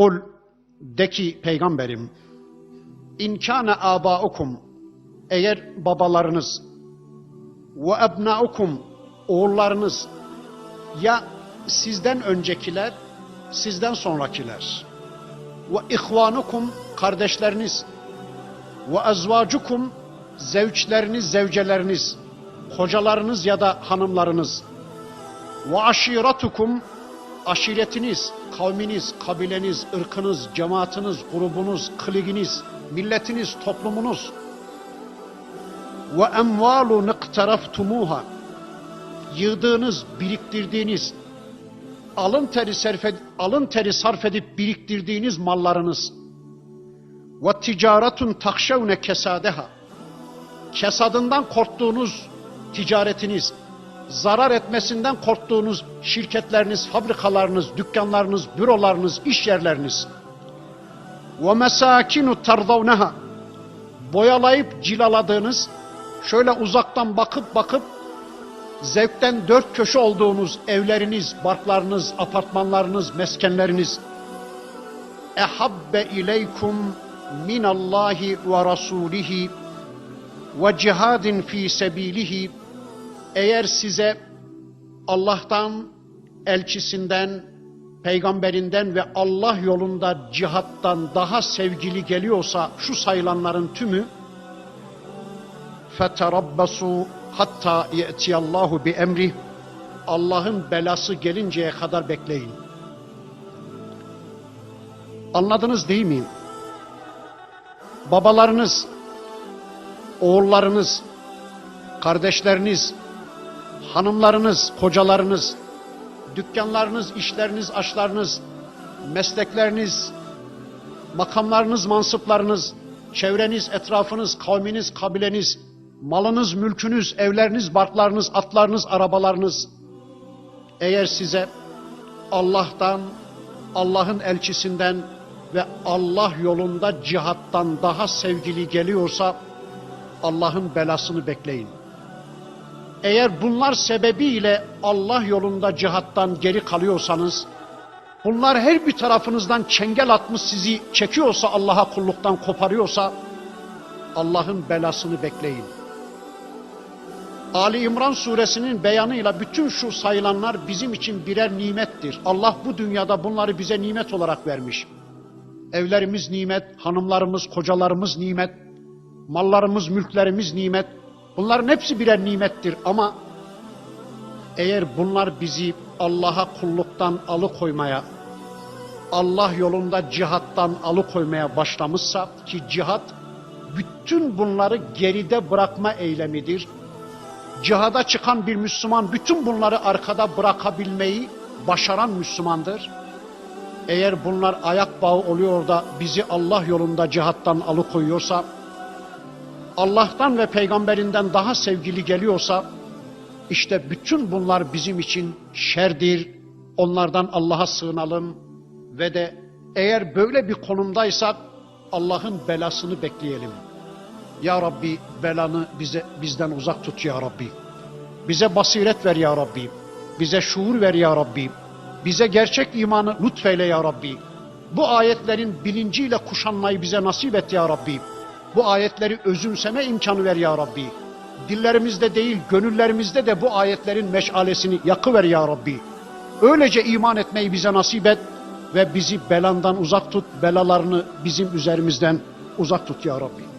Kul de ki peygamberim İn kâne âbâukum eğer babalarınız ve ebnaukum oğullarınız ya sizden öncekiler sizden sonrakiler. Ve ihvanukum kardeşleriniz ve ezvacukum zevçleriniz zevceleriniz kocalarınız ya da hanımlarınız. Ve aşiratukum aşiretiniz, kavminiz, kabileniz, ırkınız, cemaatiniz, grubunuz, kliginiz, milletiniz, toplumunuz. Ve emvalu niktaraftumuha yığdığınız, biriktirdiğiniz alın teri sarf alın teri sarf edip biriktirdiğiniz mallarınız. Ve ticaretun takşevne kesadeha. Kesadından korktuğunuz ticaretiniz, zarar etmesinden korktuğunuz şirketleriniz, fabrikalarınız, dükkanlarınız, bürolarınız, iş yerleriniz. Ve mesakinu tardavneha. Boyalayıp cilaladığınız, şöyle uzaktan bakıp bakıp zevkten dört köşe olduğunuz evleriniz, barklarınız, apartmanlarınız, meskenleriniz. Ehabbe ileykum minallahi ve rasulihi ve cihadin fi sebilihi eğer size Allah'tan, elçisinden, peygamberinden ve Allah yolunda cihattan daha sevgili geliyorsa şu sayılanların tümü feterabbasu hatta ye'tiyallahu bi emri Allah'ın belası gelinceye kadar bekleyin. Anladınız değil mi? Babalarınız, oğullarınız, kardeşleriniz, hanımlarınız, kocalarınız, dükkanlarınız, işleriniz, aşlarınız, meslekleriniz, makamlarınız, mansıplarınız, çevreniz, etrafınız, kavminiz, kabileniz, malınız, mülkünüz, evleriniz, barklarınız, atlarınız, arabalarınız eğer size Allah'tan, Allah'ın elçisinden ve Allah yolunda cihattan daha sevgili geliyorsa Allah'ın belasını bekleyin. Eğer bunlar sebebiyle Allah yolunda cihattan geri kalıyorsanız, bunlar her bir tarafınızdan çengel atmış sizi çekiyorsa Allah'a kulluktan koparıyorsa, Allah'ın belasını bekleyin. Ali İmran suresinin beyanıyla bütün şu sayılanlar bizim için birer nimettir. Allah bu dünyada bunları bize nimet olarak vermiş. Evlerimiz nimet, hanımlarımız, kocalarımız nimet, mallarımız, mülklerimiz nimet. Bunların hepsi birer nimettir ama eğer bunlar bizi Allah'a kulluktan alıkoymaya, Allah yolunda cihattan alıkoymaya başlamışsa ki cihat bütün bunları geride bırakma eylemidir. Cihada çıkan bir Müslüman bütün bunları arkada bırakabilmeyi başaran Müslümandır. Eğer bunlar ayak bağı oluyor da bizi Allah yolunda cihattan alıkoyuyorsa, Allah'tan ve peygamberinden daha sevgili geliyorsa, işte bütün bunlar bizim için şerdir. Onlardan Allah'a sığınalım ve de eğer böyle bir konumdaysak Allah'ın belasını bekleyelim. Ya Rabbi belanı bize bizden uzak tut ya Rabbi. Bize basiret ver ya Rabbi. Bize şuur ver ya Rabbi. Bize gerçek imanı lütfeyle ya Rabbi. Bu ayetlerin bilinciyle kuşanmayı bize nasip et ya Rabbi. Bu ayetleri özümseme imkanı ver ya Rabbi. Dillerimizde değil gönüllerimizde de bu ayetlerin meşalesini yakıver ya Rabbi. Öylece iman etmeyi bize nasip et ve bizi belandan uzak tut, belalarını bizim üzerimizden uzak tut ya Rabbi.